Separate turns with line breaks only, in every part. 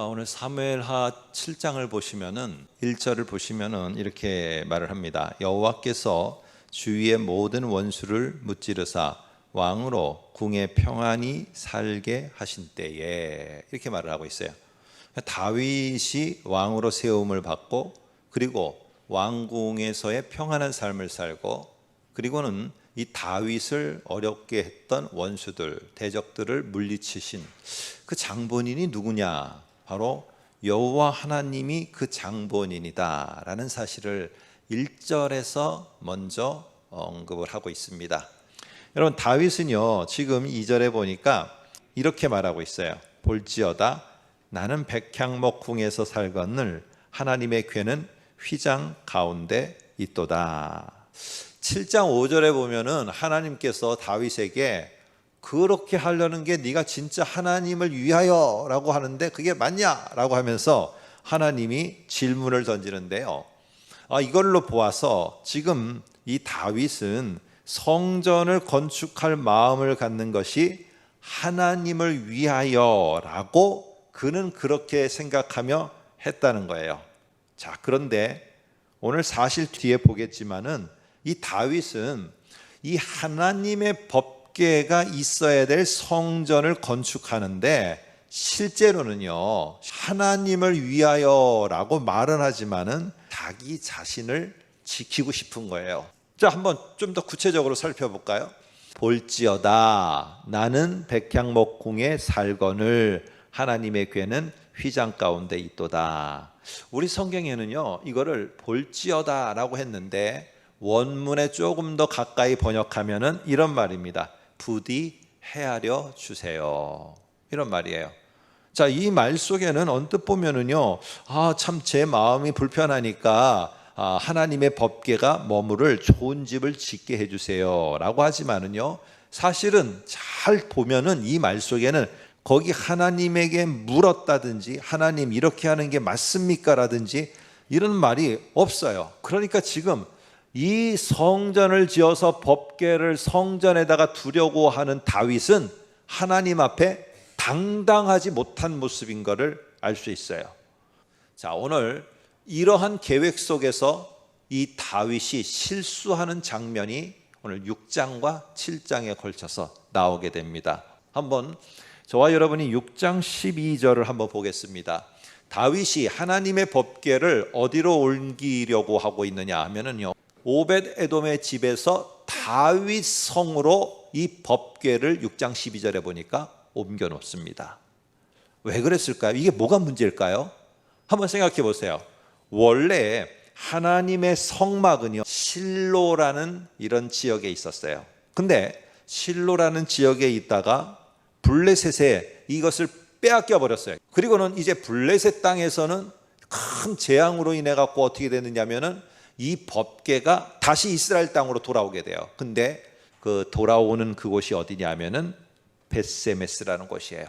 어, 오늘 사무엘하 7장을 보시면은 1절을 보시면은 이렇게 말을 합니다. 여호와께서 주위의 모든 원수를 무찌르사 왕으로 궁에 평안히 살게 하신 때에 이렇게 말을 하고 있어요. 다윗이 왕으로 세움을 받고 그리고 왕궁에서의 평안한 삶을 살고 그리고는 이 다윗을 어렵게 했던 원수들, 대적들을 물리치신 그 장본인이 누구냐? 바로 여호와 하나님이 그 장본인이다라는 사실을 1절에서 먼저 언급을 하고 있습니다. 여러분 다윗은요. 지금 2절에 보니까 이렇게 말하고 있어요. 볼지어다 나는 백향목 궁에서 살건을 하나님의 괴는 휘장 가운데 있도다. 7장 5절에 보면은 하나님께서 다윗에게 그렇게 하려는 게 네가 진짜 하나님을 위하여라고 하는데 그게 맞냐라고 하면서 하나님이 질문을 던지는데요. 아, 이걸로 보아서 지금 이 다윗은 성전을 건축할 마음을 갖는 것이 하나님을 위하여라고 그는 그렇게 생각하며 했다는 거예요. 자, 그런데 오늘 사실 뒤에 보겠지만은 이 다윗은 이 하나님의 법 궤가 있어야 될 성전을 건축하는데 실제로는요 하나님을 위하여라고 말은 하지만은 자기 자신을 지키고 싶은 거예요. 자 한번 좀 더 구체적으로 살펴볼까요? 볼지어다 나는 백향목궁에 살건을 하나님의 괴는 휘장 가운데 있도다. 우리 성경에는요 이거를 볼지어다라고 했는데 원문에 조금 더 가까이 번역하면은 이런 말입니다. 부디 헤아려 주세요. 이런 말이에요. 자, 이 말 속에는 언뜻 보면은요, 아, 참 제 마음이 불편하니까 아, 하나님의 법계가 머무를 좋은 집을 짓게 해주세요. 라고 하지만은요, 사실은 잘 보면은 이 말 속에는 거기 하나님에게 물었다든지 하나님 이렇게 하는 게 맞습니까? 라든지 이런 말이 없어요. 그러니까 지금 이 성전을 지어서 법궤를 성전에다가 두려고 하는 다윗은 하나님 앞에 당당하지 못한 모습인 것을 알 수 있어요. 자, 오늘 이러한 계획 속에서 이 다윗이 실수하는 장면이 오늘 6장과 7장에 걸쳐서 나오게 됩니다. 한번 저와 여러분이 6장 12절을 한번 보겠습니다. 다윗이 하나님의 법궤를 어디로 옮기려고 하고 있느냐 하면은요. 오벳 에돔의 집에서 다윗 성으로 이 법궤를 6장 12절에 보니까 옮겨 놓습니다. 왜 그랬을까요? 이게 뭐가 문제일까요? 한번 생각해 보세요. 원래 하나님의 성막은요, 실로라는 이런 지역에 있었어요. 근데 실로라는 지역에 있다가 블레셋에 이것을 빼앗겨 버렸어요. 그리고는 이제 블레셋 땅에서는 큰 재앙으로 인해 갖고 어떻게 되느냐면은 이 법계가 다시 이스라엘 땅으로 돌아오게 돼요. 근데 그 돌아오는 그곳이 어디냐면은 베세메스라는 곳이에요.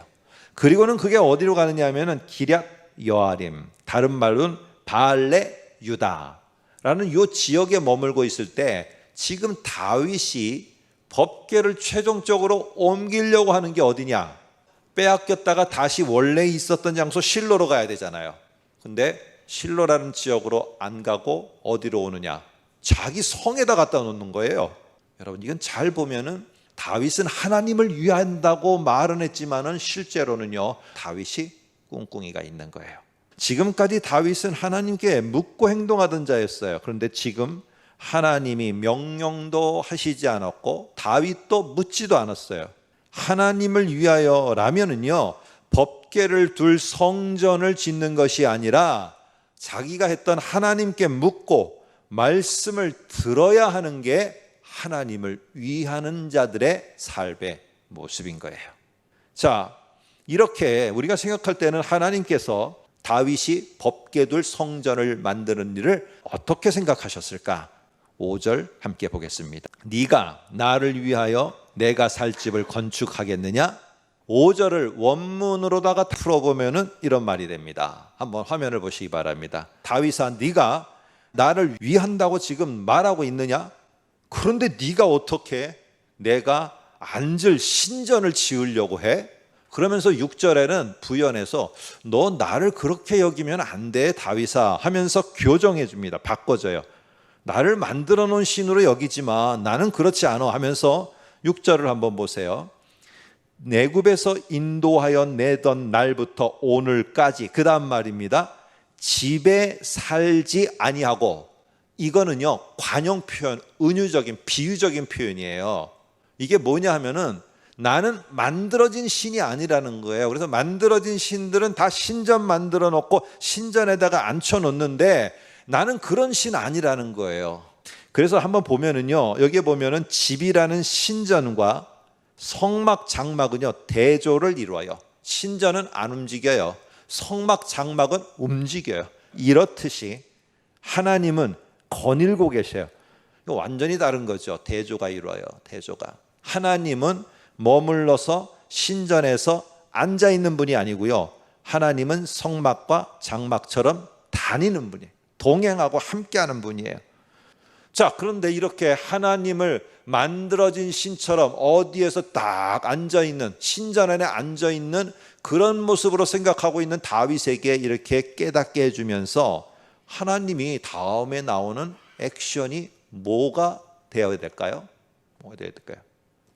그리고는 그게 어디로 가느냐면은 기럇 여아림, 다른 말로는 바알레 유다라는 요 지역에 머물고 있을 때 지금 다윗이 법계를 최종적으로 옮기려고 하는 게 어디냐? 빼앗겼다가 다시 원래 있었던 장소 실로로 가야 되잖아요. 근데 실로라는 지역으로 안 가고 어디로 오느냐? 자기 성에다 갖다 놓는 거예요. 여러분 이건 잘 보면은 다윗은 하나님을 위한다고 말은 했지만은 실제로는요 다윗이 꿍꿍이가 있는 거예요. 지금까지 다윗은 하나님께 묻고 행동하던 자였어요. 그런데 지금 하나님이 명령도 하시지 않았고 다윗도 묻지도 않았어요. 하나님을 위하여라면은요 법계를 둘 성전을 짓는 것이 아니라 자기가 했던 하나님께 묻고 말씀을 들어야 하는 게 하나님을 위하는 자들의 삶의 모습인 거예요. 자, 이렇게 우리가 생각할 때는 하나님께서 다윗이 법궤둘 성전을 만드는 일을 어떻게 생각하셨을까? 5절 함께 보겠습니다. 네가 나를 위하여 내가 살 집을 건축하겠느냐? 5절을 원문으로다가 풀어보면은 이런 말이 됩니다. 한번 화면을 보시기 바랍니다. 다윗아, 네가 나를 위한다고 지금 말하고 있느냐? 그런데 네가 어떻게 내가 앉을 신전을 지으려고 해? 그러면서 6절에는 부연해서 너 나를 그렇게 여기면 안 돼, 다윗아 하면서 교정해 줍니다. 바꿔줘요. 나를 만들어 놓은 신으로 여기지만 나는 그렇지 않아 하면서 6절을 한번 보세요. 내굽에서 인도하여 내던 날부터 오늘까지 그 다음 말입니다. 집에 살지 아니하고 이거는요 관용 표현, 은유적인 비유적인 표현이에요. 이게 뭐냐 하면은 나는 만들어진 신이 아니라는 거예요. 그래서 만들어진 신들은 다 신전 만들어 놓고 신전에다가 앉혀 놓는데 나는 그런 신 아니라는 거예요. 그래서 한번 보면은요 여기에 보면은 집이라는 신전과 성막 장막은요 대조를 이루어요. 신전은 안 움직여요. 성막 장막은 움직여요. 이렇듯이 하나님은 거닐고. 이거 완전히 다른 거죠. 대조가 이루어요. 대조가. 하나님은 머물러서 신전에서 앉아 있는 분이 아니고요. 하나님은 성막과 장막처럼 다니는 분이에요. 동행하고 함께하는 분이에요. 자, 그런데 이렇게 하나님을 만들어진 신처럼 어디에서 딱 앉아 있는 신전 안에 앉아 있는 그런 모습으로 생각하고 있는 다윗에게 이렇게 깨닫게 해 주면서 하나님이 다음에 나오는 액션이 뭐가 되어야 될까요? 뭐가 되어야 될까요?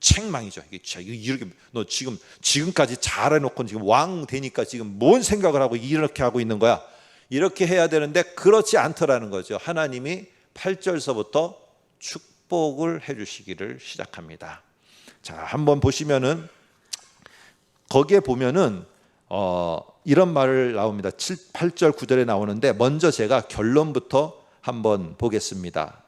책망이죠. 이게 이렇게 너 지금 지금까지 잘해 놓고 지금 왕 되니까 지금 뭔 생각을 하고 이렇게 하고 있는 거야? 이렇게 해야 되는데 그렇지 않더라는 거죠. 하나님이 8절서부터 축복을 해 주시기를 시작합니다. 자, 한번 보시면은 거기에 보면은 어, 이런 말을 나옵니다. 7, 8절 9절에 나오는데 먼저 제가 결론부터 한번 보겠습니다.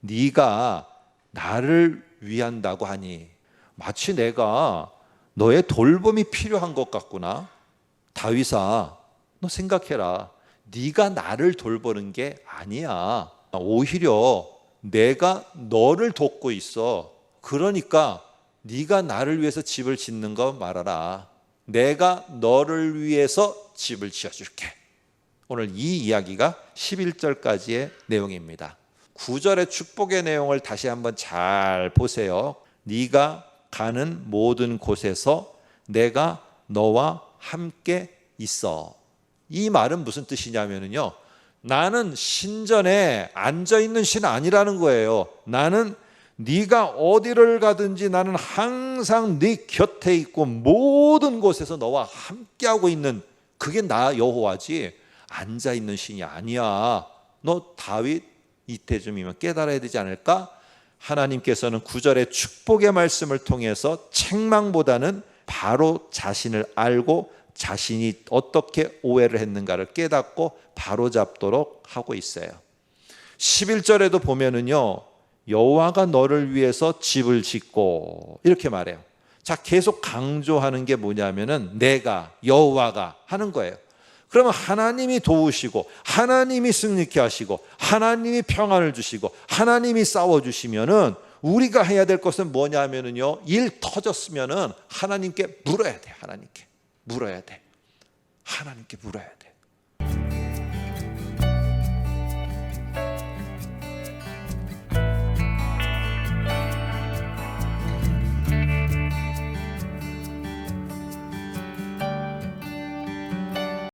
네가 나를 위한다고 하니 마치 내가 너의 돌봄이 필요한 것 같구나. 다윗아, 너 생각해라. 네가 나를 돌보는 게 아니야. 오히려 내가 너를 돕고 있어. 그러니까 네가 나를 위해서 집을 짓는 거 말아라. 내가 너를 위해서 집을 지어 줄게. 오늘 이 이야기가 11절까지의 내용입니다. 9절의 축복의 내용을 다시 한번 잘 보세요. 네가 가는 모든 곳에서 내가 너와 함께 있어. 이 말은 무슨 뜻이냐면요. 나는 신전에 앉아 있는 신 아니라는 거예요. 나는 네가 어디를 가든지 나는 항상 네 곁에 있고 모든 곳에서 너와 함께하고 있는 그게 나 여호와지 앉아 있는 신이 아니야. 너 다윗 이때쯤이면 깨달아야 되지 않을까? 하나님께서는 구절의 축복의 말씀을 통해서 책망보다는 바로 자신을 알고 자신이 어떻게 오해를 했는가를 깨닫고 바로 잡도록 하고 있어요. 11절에도 보면은요. 여호와가 너를 위해서 집을 짓고 이렇게 말해요. 자, 계속 강조하는 게 뭐냐면은 내가 여호와가 하는 거예요. 그러면 하나님이 도우시고 하나님이 승리케 하시고 하나님이 평안을 주시고 하나님이 싸워 주시면은 우리가 해야 될 것은 뭐냐면은요. 일 터졌으면은 하나님께 물어야 돼. 하나님께. 물어야 돼. 하나님께 물어야 돼.